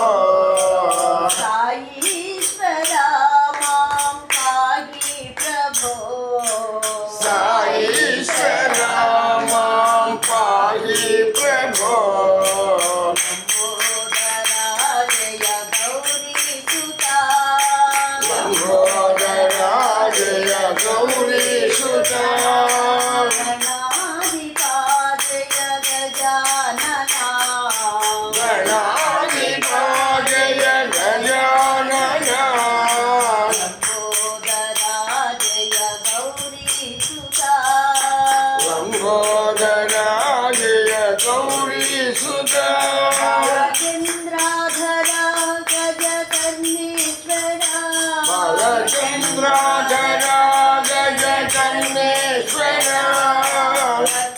Oh. Tá. Let it rain out.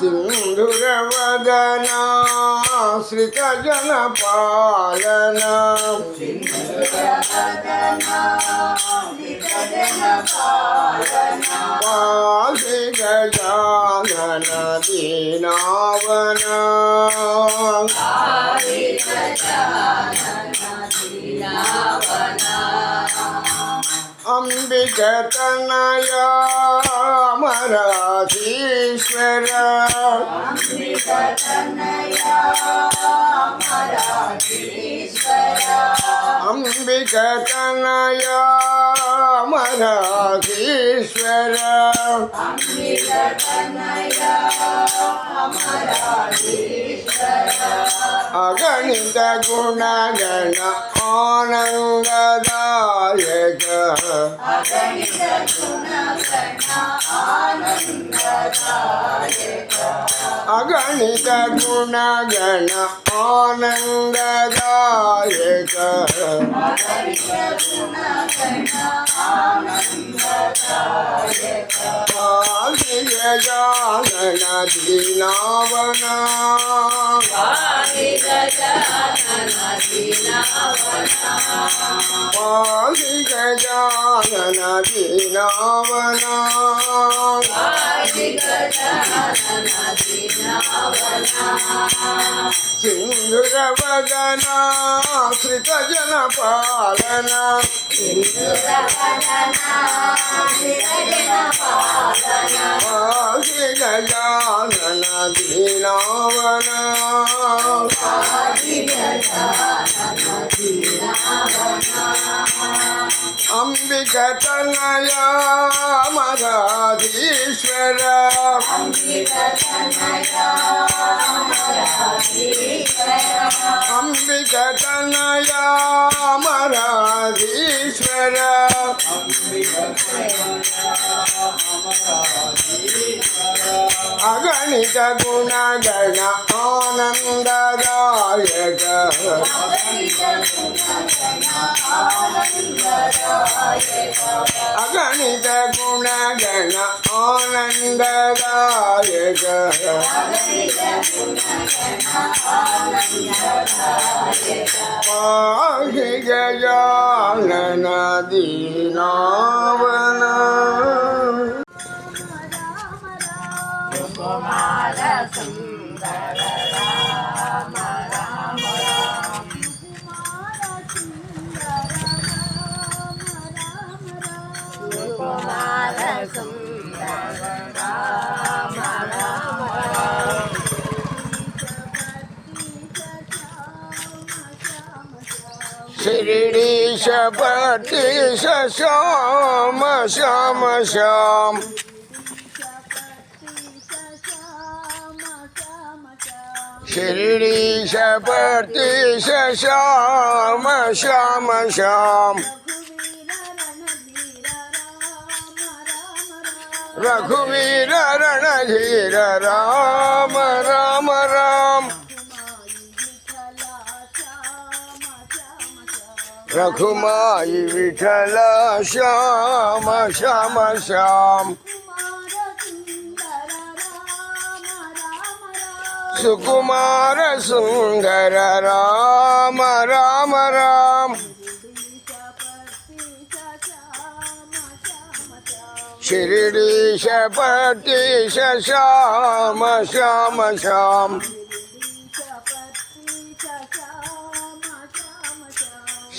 సింధురవదనా శ్రితజన పాలనా. సింధురవదనా శ్రితజన పాలన. పాసి గజానన దీనావనా. ಅಂಬಿಕತನಯ ಅಮರಾಧೀಶ್ವರ ಅಂಬಿಕತನಯ ಅಮರಾಧೀಶ್ವರ ಅಗಣಿತ ಗುಣಗಣ ಆನಂದದಾಯಕ ಅಗಣಿತ ಗುಣಗಣ ಆನಂದದಾಯಕ ಜಾಗಣ ದೀನಾವನ ವಾಸಿಕ ಜಾನನ ದಿನಾವನ ಸಿಂಧುರ ವದನ ಶ್ರಿತ ಜನ ಪಾಲನ ವಾಸಿಕ ಜನ గజానన దీనావన అంబిక తనయా మరాధీశ్వర అంబిక తనయా మరాధీశ్వర Aganita guna garna ananda dayaka Aganita guna garna ananda dayaka Aganita guna garna ananda dayaka Aganita guna garna దీనావన కుమార సుందర రామ రామ కుమార సుందర రామ రామ શિરડી શપતિ શ્યામ શ્યામ શ્યામ શિરડી શપતિ શ્યામ શ્યામ શ્યામ રઘુવીર રણધીર રામ રામ રામ रघुमाई विठल श्याम श्याम श्याम सुकुमार सुंदर राम राम राम शिरडीश पतीश श्याम श्याम श्याम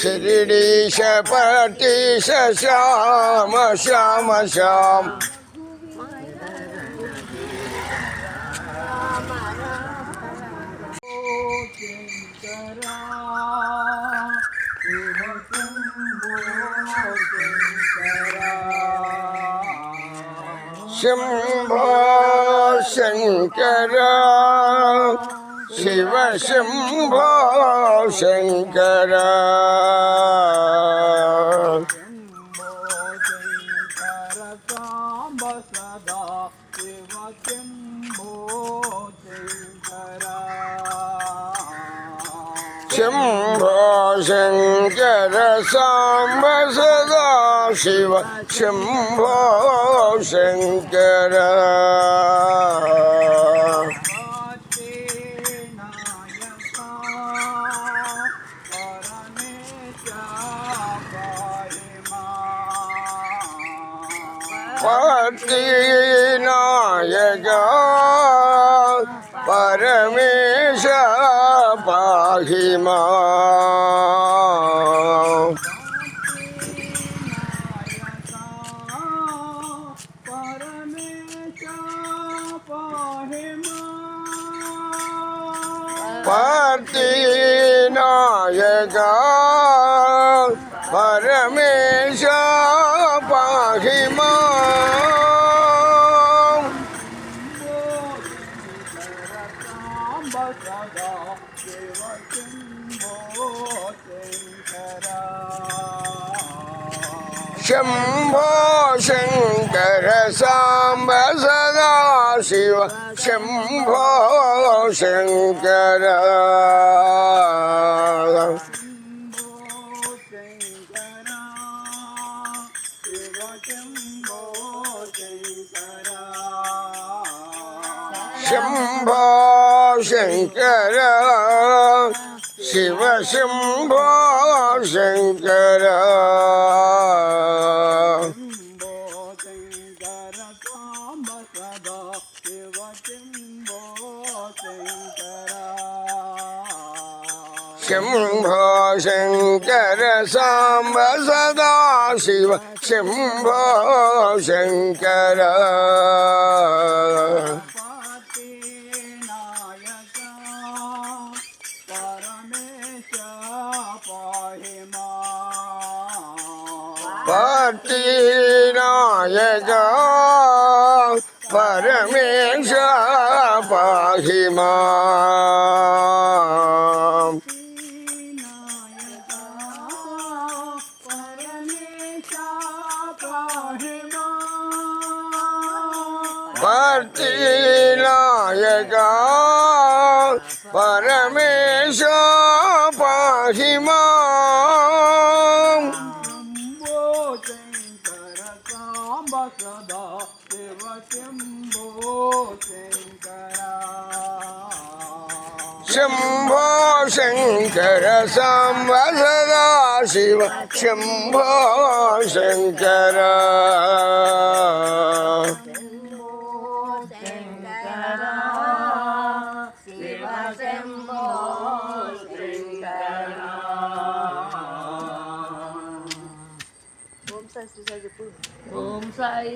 शिरडीश पतीश श्याम श्याम श्याम शम्भो शङ्कर శివ శంభో శంకర శంభో శంకర సాంబ సదా శివ శంభో శంకర Khi ശംഭോ ശങ്കര സാംബ സദാശിവ ശംഭോ ശങ്കര ശംഭോ ശങ്കര ശിവ ശംഭോ ശങ്കര ശങ്കര സാംബ സദാ ശിവ ശംഭോ ശങ്കര. പട്ടിനായക പരമേശ പാഹിമാ. శంభో శంకర సాంబ సదా శివ శంభో శంకర శంకర శివ శంభో శంకర ఓం సాయి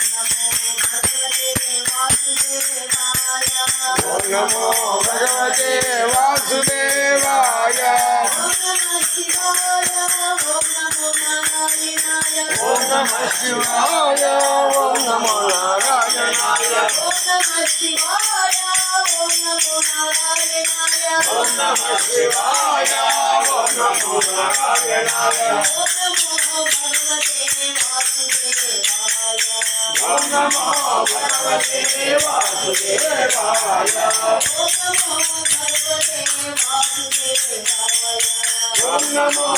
నమో భగవతే వాసుదేవాయ ఓం నమో భగవతే ఓం నమో నారాయణాయ నమో ఓం నమ శివాయ ఓం నమో నారాయణాయ ఓం నమ శివాయ ఓం నమో నారాయణాయ ఓం నమో భగవతే వాసుదేవాయ ओम नमो भगवते वासुदेवाय ओम नमो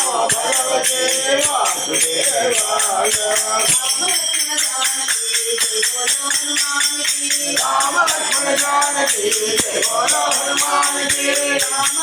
राम लक्ष्मण जानकी राम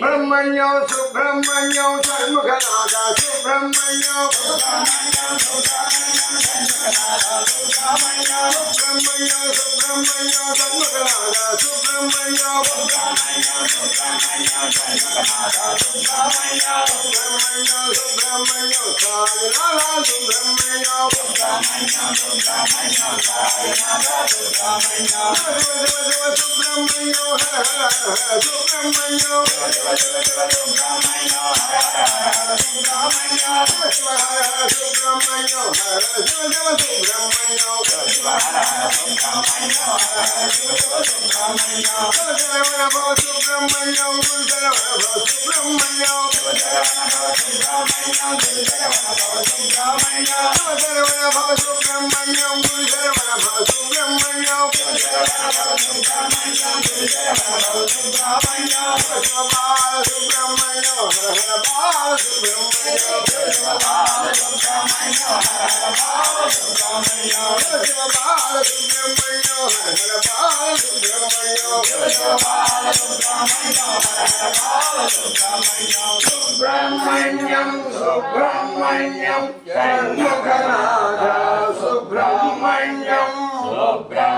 సుబ్రహ్మణ్యం సుబ్రహ్మణ్యం షణ్ముఖనాథ సుబ్రహ్మణ్యం సుబ్రహ్మణ్యం సుబ్రహ్మణ్యం సుబ్రహ్మణ్యం సుబ్రహ్మణ్యం షణ్ముఖనాథ సుబ్రహ్మణ్యం సుబ్రహ్మణ్యం సుబ్రహ్మణ్యం సాయినాథ సుబ్రహ్మణ్యం సుబ్రహ్మణ్యం సుబ్రహ్మణ్యం సాయినాథ సుబ్రహ్మణ్యం సుబ్రహ్మణ్యం హర హర హర సుబ్రహ్మణ్యం. శివ శివ శివ శివ సుబ్రహ్మణ్యం హర హర సుబ్రహ్మణ్యం బాల సుబ్రహ్మణ్యం శివ బాల సుబ్రహ్మణ్యం హర హర బాల సుబ్రహ్మణ్యం శివ బాల సుబ్రహ్మణ్యం హర హర బాల సుబ్రహ్మణ్యం శివ బాల సుబ్రహ్మణ్యం హర హర బాల సుబ్రహ్మణ్యం సుబ్రహ్మణ్యం సుబ్రహ్మణ్యం. సుబ్రహ్మణ్యం సుబ్రహ్మణ్యం.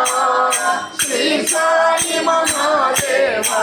Ishani Mahadeva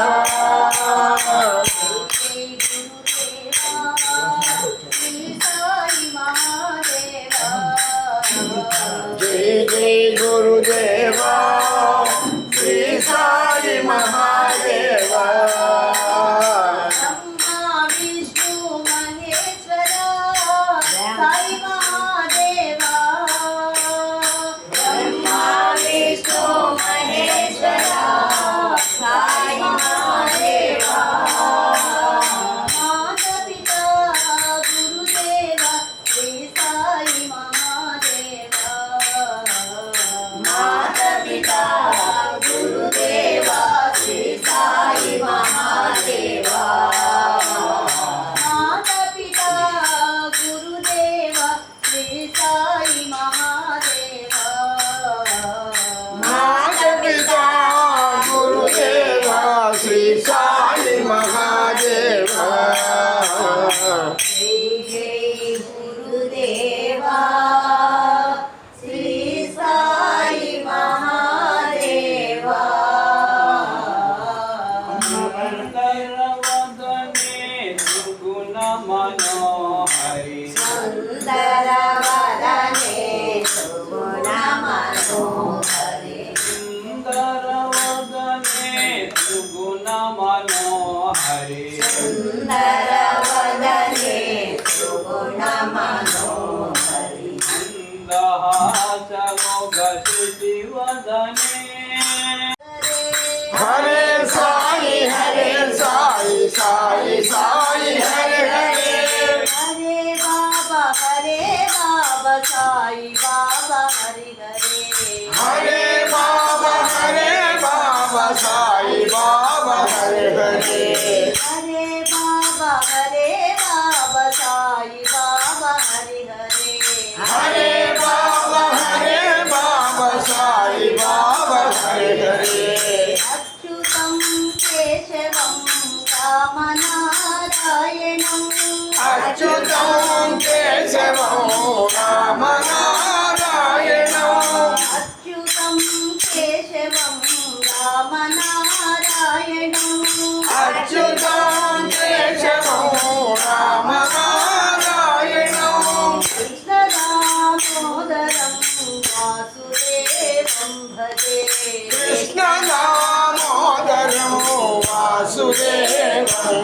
I'm done.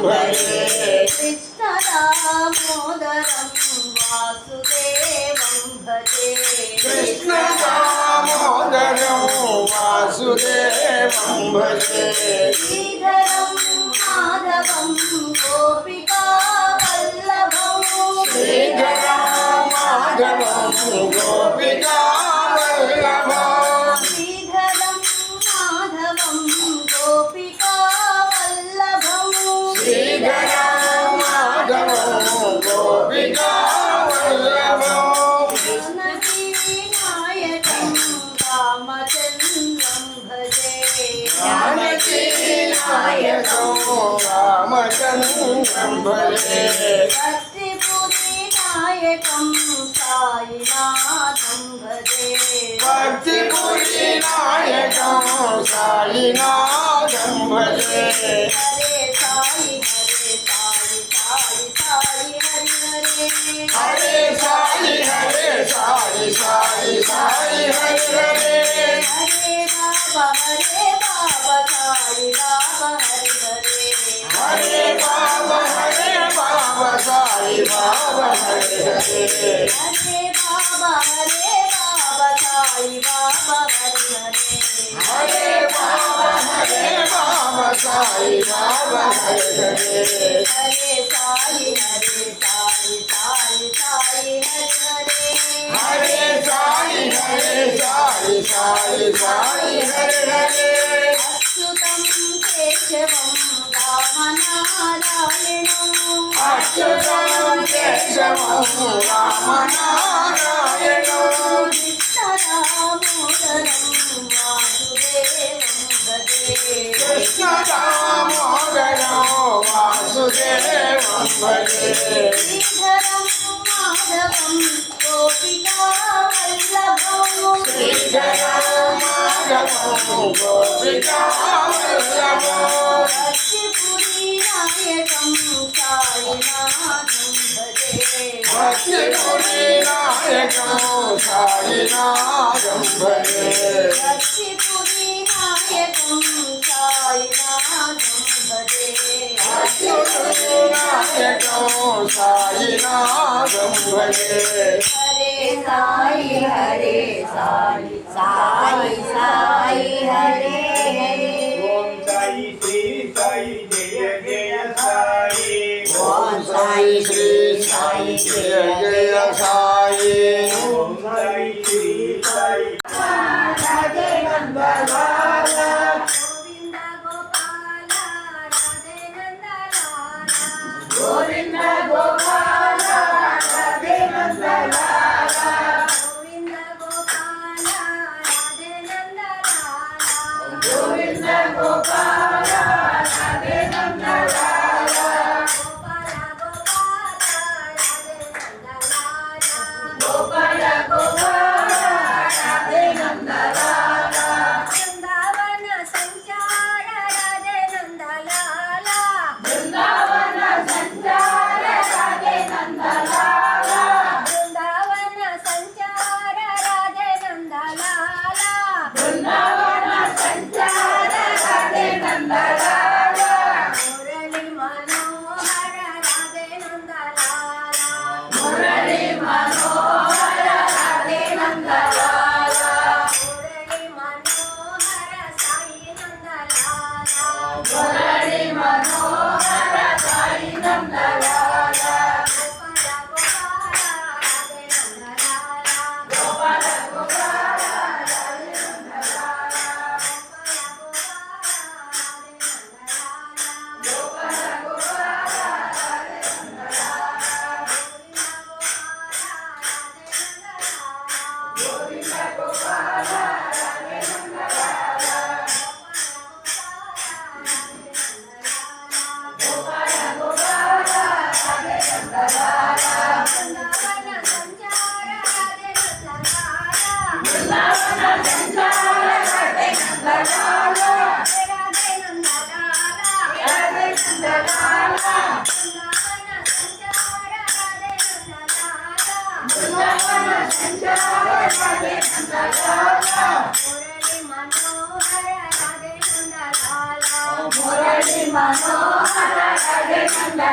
వాసుదేవం భజే కృష్ణదామోదరం వాసుదేవం భజే కృష్ణ దామోదరం వాసుదేవం భజే శ్రీధరం మాధవం గోపికా रामचन्द्रं भजे रामचेनायनो रामचन्द्रं भजे भक्तिपुरीनायकं सायिनाथं भजे भक्तिपुरीनायकं सायिनाथं भजे Hare Sai Hare Sai Sai Sai Hare Hare Hare Rama Hare Baba Sai Rama Hare Hare Hare Baba Hare Baba Sai Baba Hare Hare Hare Baba Hare Baba Sai Baba Hare Hare Hare Baba Hare Baba Sai Hare Hare Sai Sai Hare Hare. Achyutam కేశవం Ramanarayanam. Achyutam కేశవం Ramanarayanam. వాసుదేవం Krishna వాసుదేవం భజే. శ్రీధరం మాధవం గోపికా వల్లభం. నాయకం సాయినాథం భజే భక్తిపురి నాయకం సాయినాథం భజే భక్తిపురి నాయకం సాయినాథం భజే భక్తిపురి నాయకం సాయినాథం భజే சாயி ஹரே சாயி. சாயி சாயி ஹரே. ஓம் சாயி ஸ்ரீ சாயி ஜெய ஜெய சாயி. ஓம் சாயி ஸ்ரீ சாயி ஜெய ஜெய சாயி.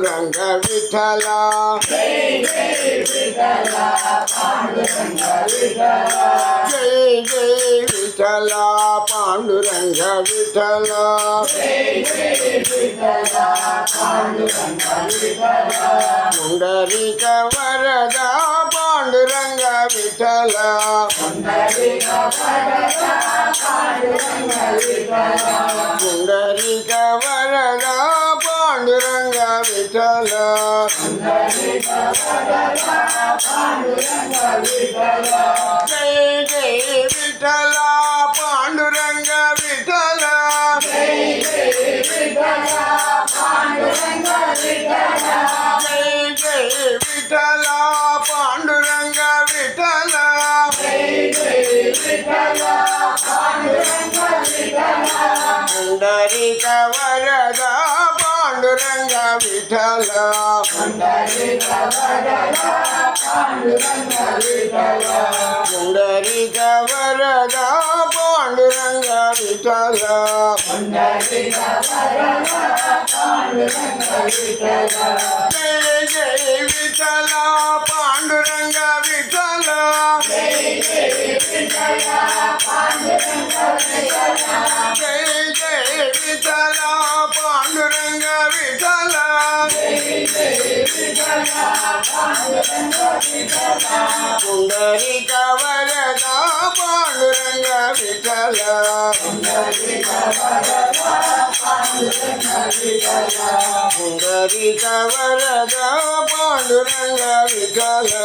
పాండురంగ విఠల. జయ జయ విఠల పాండురంగ విఠల. పుండరిక వరద పాండురంగ విఠల. పుండరిక వరద విఠల జై జై విఠల పాండురంగ విఠల జై జై విఠల పాండురంగ విఠల పుండరిక వరదా पांडुरंग विठला पुंडरीक वरदा पांडुरंग विठला जय जय विठला पांडुरंग विठला పిండాలా జై జై పిండాలా పాండురంగ విఠలా పుండరి కవరదా పాండురంగ విఠలా పుండరి కవరదా పాండురంగ విఠలా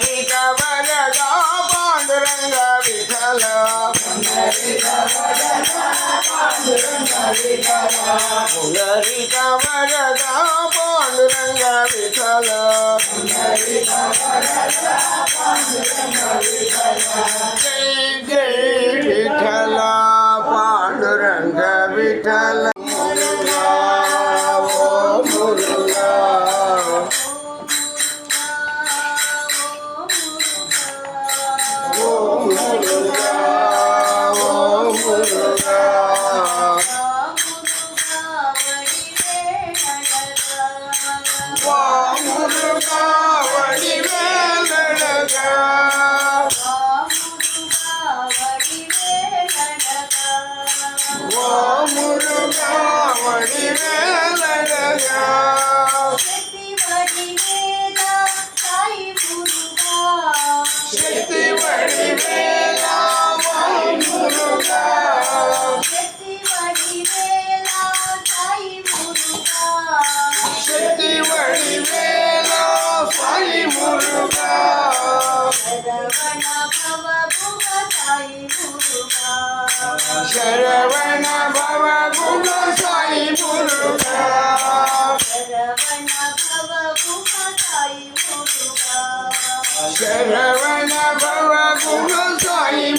वरदा पांडुरंग विठला पुंडरीक वरदा पांडुरंग विठला जय जय Vitthala Pandurang Vitthala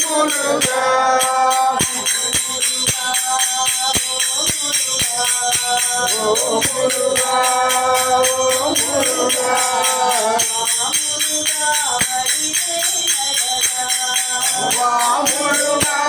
Wow, what about